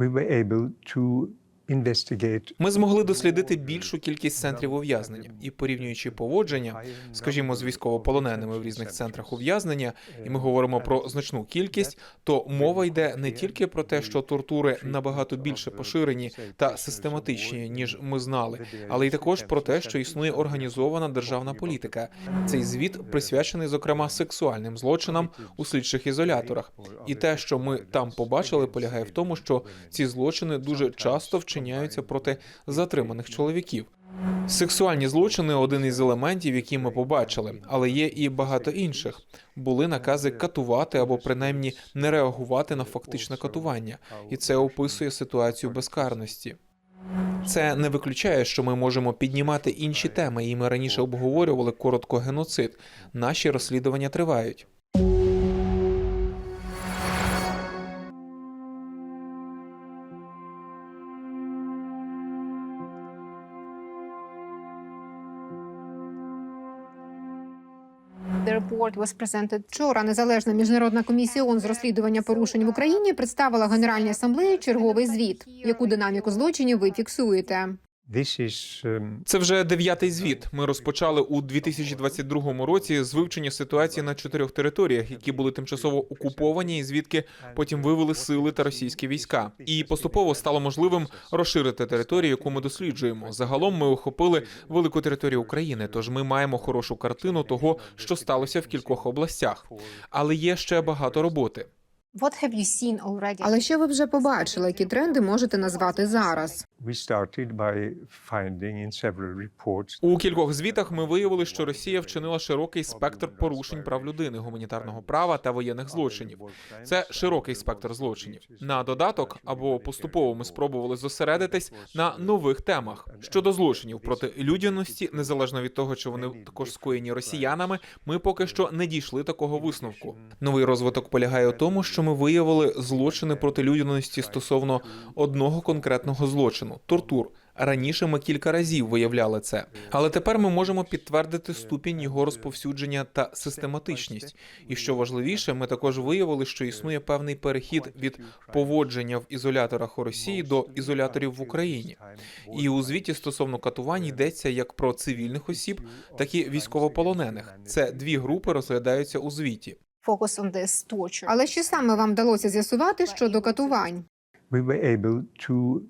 we were able to Ми змогли дослідити більшу кількість центрів ув'язнення і порівнюючи поводження, скажімо, з військовополоненими в різних центрах ув'язнення, і ми говоримо про значну кількість, то мова йде не тільки про те, що тортури набагато більше поширені та систематичні, ніж ми знали, але й також про те, що існує організована державна політика. Цей звіт присвячений, зокрема, сексуальним злочинам у слідчих ізоляторах. І те, що ми там побачили, полягає в тому, що ці злочини дуже часто вчиняються проти затриманих чоловіків. Сексуальні злочини один із елементів, які ми побачили, але є і багато інших. Були накази катувати або принаймні не реагувати на фактичне катування, і це описує ситуацію безкарності. Це не виключає, що ми можемо піднімати інші теми, і ми раніше обговорювали коротко геноцид. Наші розслідування тривають. Report was presented Вчора незалежна міжнародна комісія ООН з розслідування порушень в Україні представила Генеральній асамблеї черговий звіт. Яку динаміку злочинів ви фіксуєте? Um, Це вже дев'ятий звіт. Ми розпочали у 2022 році з вивчення ситуації на чотирьох територіях, які були тимчасово окуповані, і звідки потім вивели сили та російські війська. І поступово стало можливим розширити територію, яку ми досліджуємо. Загалом ми охопили велику територію України, тож ми маємо хорошу картину того, що сталося в кількох областях. Але є ще багато роботи. What have you seen already? Але що ви вже побачили, які тренди можете назвати зараз? we started by finding in several reports У кількох звітах ми виявили, що Росія вчинила широкий спектр порушень прав людини, гуманітарного права та воєнних злочинів. Це широкий спектр злочинів. На додаток або поступово ми спробували зосередитись на нових темах щодо злочинів проти людяності, незалежно від того, чи вони також скоєні росіянами. Ми поки що не дійшли такого висновку. Новий розвиток полягає у тому, що ми виявили злочини проти людяності стосовно одного конкретного злочину тортур. Раніше ми кілька разів виявляли це, але тепер ми можемо підтвердити ступінь його розповсюдження та систематичність. І що важливіше, ми також виявили, що існує певний перехід від поводження в ізоляторах у Росії до ізоляторів в Україні. І у звіті стосовно катувань йдеться як про цивільних осіб, так і військовополонених. Це дві групи розглядаються у звіті. Focus on this torture. Але що саме вам вдалося з'ясувати щодо катувань? we were able to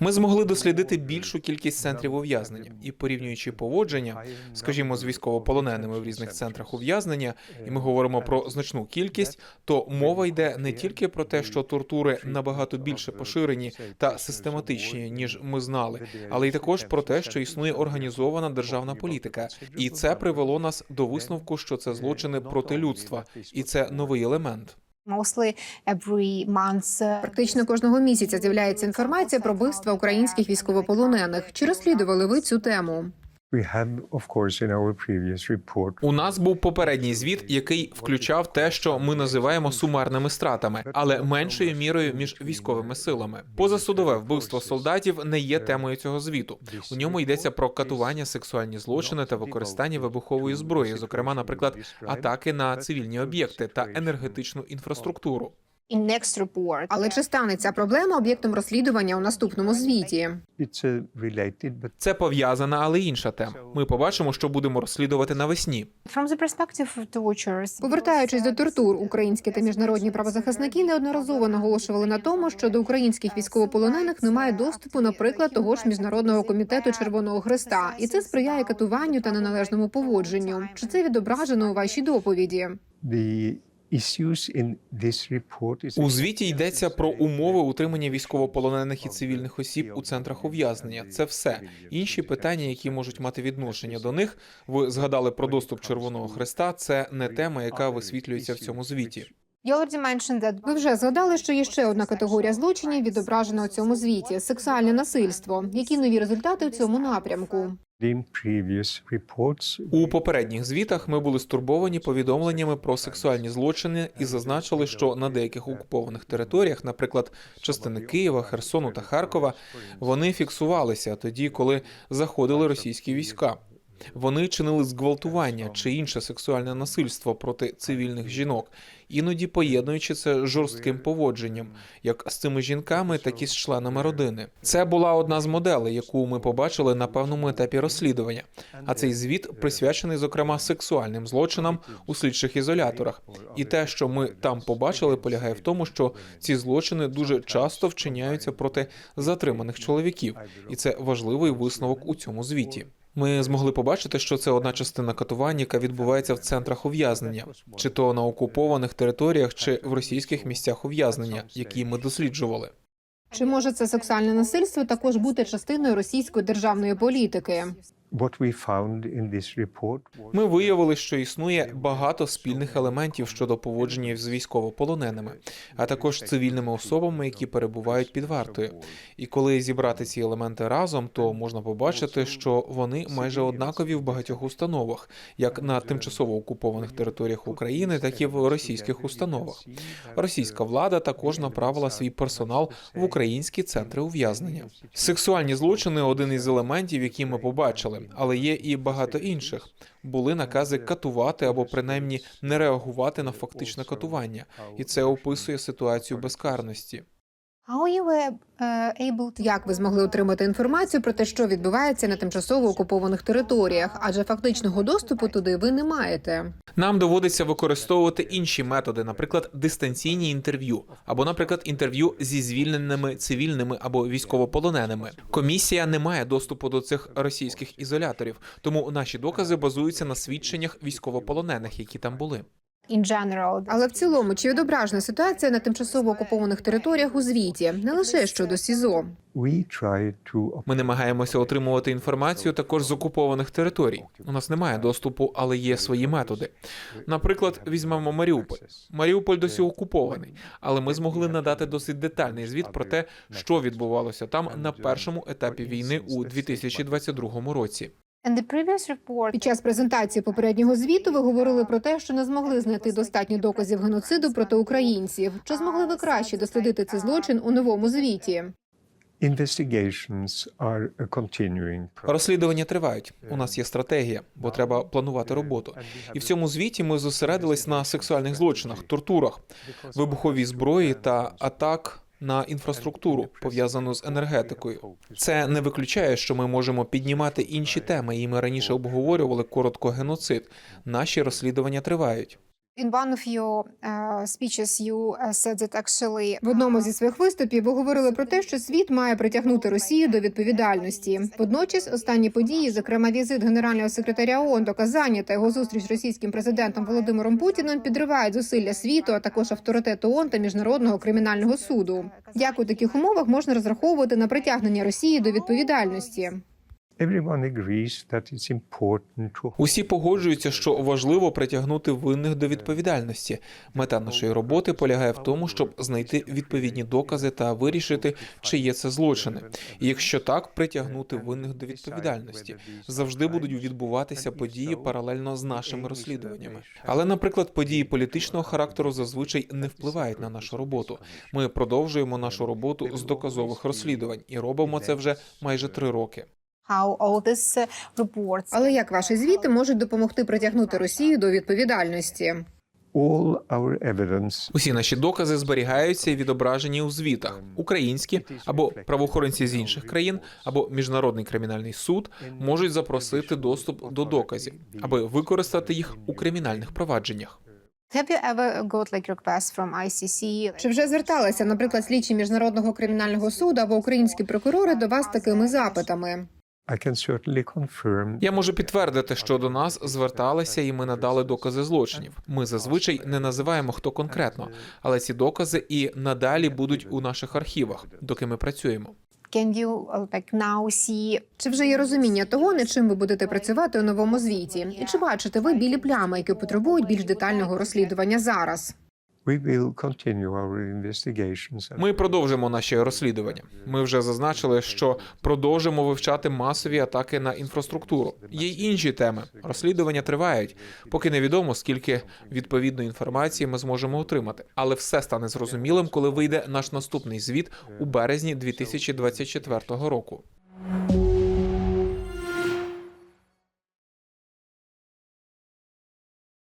Ми змогли дослідити більшу кількість центрів ув'язнення. І порівнюючи поводження, скажімо, з військовополоненими в різних центрах ув'язнення, і ми говоримо про значну кількість, то мова йде не тільки про те, що тортури набагато більше поширені та систематичні, ніж ми знали, але й також про те, що існує організована державна політика, і це привело нас до висновку, що це злочини проти людства, і це новий елемент. Uh, Практично кожного місяця з'являється інформація про вбивства українських військовополонених. Чи розслідували ви цю тему? У нас був попередній звіт, який включав те, що ми називаємо сумарними стратами, але меншою мірою між військовими силами. Позасудове вбивство солдатів не є темою цього звіту. У ньому йдеться про катування, сексуальні злочини та використання вибухової зброї, зокрема, наприклад, атаки на цивільні об'єкти та енергетичну інфраструктуру. In. Але чи стане ця проблема об'єктом розслідування у наступному звіті? it's uh, Це пов'язана, але інша тема. Ми побачимо, що будемо розслідувати навесні. Повертаючись до тортур, українські та міжнародні правозахисники неодноразово наголошували на тому, що до українських військовополонених немає доступу, наприклад, того ж міжнародного комітету Червоного Христа, і це сприяє катуванню та неналежному поводженню. Чи це відображено у вашій доповіді? the issues in this report is У звіті йдеться про умови утримання військовополонених і цивільних осіб у центрах ув'язнення. Це все інші питання, які можуть мати відношення до них. Ви згадали про доступ Червоного Хреста. Це не тема, яка висвітлюється в цьому звіті. That Ви вже згадали, що є ще одна категорія злочинів, відображена у цьому звіті сексуальне насильство. Які нові результати у цьому напрямку? У попередніх звітах ми були стурбовані повідомленнями про сексуальні злочини і зазначили, що на деяких окупованих територіях, наприклад, частини Києва, Херсону та Харкова, вони фіксувалися тоді, коли заходили російські війська. Вони чинили зґвалтування чи інше сексуальне насильство проти цивільних жінок, іноді поєднуючи це з жорстким поводженням, як з цими жінками, так і з членами родини. Це була одна з моделей, яку ми побачили на певному етапі розслідування. А цей звіт присвячений, зокрема, сексуальним злочинам у слідчих ізоляторах. І те, що ми там побачили, полягає в тому, що ці злочини дуже часто вчиняються проти затриманих чоловіків, і це важливий висновок у цьому звіті. Ми змогли побачити, що це одна частина катувань, яка відбувається в центрах ув'язнення, чи то на окупованих територіях, чи в російських місцях ув'язнення, які ми досліджували. Чи може це сексуальне насильство також бути частиною російської державної політики? Ми виявили, що існує багато спільних елементів щодо поводження з військовополоненими, а також цивільними особами, які перебувають під вартою. І коли зібрати ці елементи разом, то можна побачити, що вони майже однакові в багатьох установах, як на тимчасово окупованих територіях України, так і в російських установах. Російська влада також направила свій персонал в українські центри ув'язнення. Сексуальні злочини один із елементів, які ми побачили, але є і багато інших. Були накази катувати або принаймні не реагувати на фактичне катування, і це описує ситуацію безкарності. Як ви змогли отримати інформацію про те, що відбувається на тимчасово окупованих територіях? Адже фактичного доступу туди ви не маєте. Нам доводиться використовувати інші методи, наприклад, дистанційні інтерв'ю, або, наприклад, інтерв'ю зі звільненими цивільними або військовополоненими. Комісія не має доступу до цих російських ізоляторів, тому наші докази базуються на свідченнях військовополонених, які там були. Але в цілому, чи відображена ситуація на тимчасово окупованих територіях у звіті, не лише щодо СІЗО? Ми намагаємося отримувати інформацію також з окупованих територій. У нас немає доступу, але є свої методи. Наприклад, візьмемо Маріуполь. Маріуполь досі окупований, але ми змогли надати досить детальний звіт про те, що відбувалося там на першому етапі війни у 2022 році. Під час презентації попереднього звіту ви говорили про те, що не змогли знайти достатньо доказів геноциду проти українців. Чи змогли ви краще дослідити цей злочин у новому звіті? investigations are a continuing process. Розслідування тривають. У нас є стратегія, бо треба планувати роботу. І в цьому звіті ми зосередились на сексуальних злочинах, тортурах, вибуховій зброї та атак. На інфраструктуру пов'язану з енергетикою, це не виключає, що ми можемо піднімати інші теми, і ми раніше обговорювали коротко геноцид. Наші розслідування тривають. In one of your uh, speeches, you uh, said that actually В одному зі своїх виступів ви говорили про те, що світ має притягнути Росію до відповідальності. Водночас, останні події, зокрема візит генерального секретаря ООН до Казані та його зустріч з російським президентом Володимиром Путіним підривають зусилля світу, а також авторитет ООН та міжнародного кримінального суду. Як у таких умовах можна розраховувати на притягнення Росії до відповідальності? Усі погоджуються, що важливо притягнути винних до відповідальності. Мета нашої роботи полягає в тому, щоб знайти відповідні докази та вирішити, чи є це злочини. Якщо так, притягнути винних до відповідальності. Завжди будуть відбуватися події паралельно з нашими розслідуваннями. Але, наприклад, події політичного характеру зазвичай не впливають на нашу роботу. Ми продовжуємо нашу роботу з доказових розслідувань і робимо це вже майже три роки. How all these reports Але як ваші звіти можуть допомогти притягнути Росію до відповідальності? all our evidence Усі наші докази зберігаються і відображені у звітах. Українські або правоохоронці з інших країн, або міжнародний кримінальний суд можуть запросити доступ до доказів, аби використати їх у кримінальних провадженнях. have you ever got like requests from ICC Чи вже зверталися, наприклад, слідчі міжнародного кримінального суду або українські прокурори до вас такими запитами? I can certainly confirm Я можу підтвердити, що до нас зверталися, і ми надали докази злочинів. Ми зазвичай не називаємо хто конкретно, але ці докази і надалі будуть у наших архівах, доки ми працюємо. can you uh, like now see Чи вже є розуміння того, над чим ви будете працювати у новому звіті? І чи бачите ви білі плями, які потребують більш детального розслідування зараз? Ми продовжимо наші розслідування. Ми вже зазначили, що продовжимо вивчати масові атаки на інфраструктуру. Є й інші теми. Розслідування тривають, поки невідомо, скільки відповідної інформації ми зможемо отримати. Але все стане зрозумілим, коли вийде наш наступний звіт у березні 2024 року.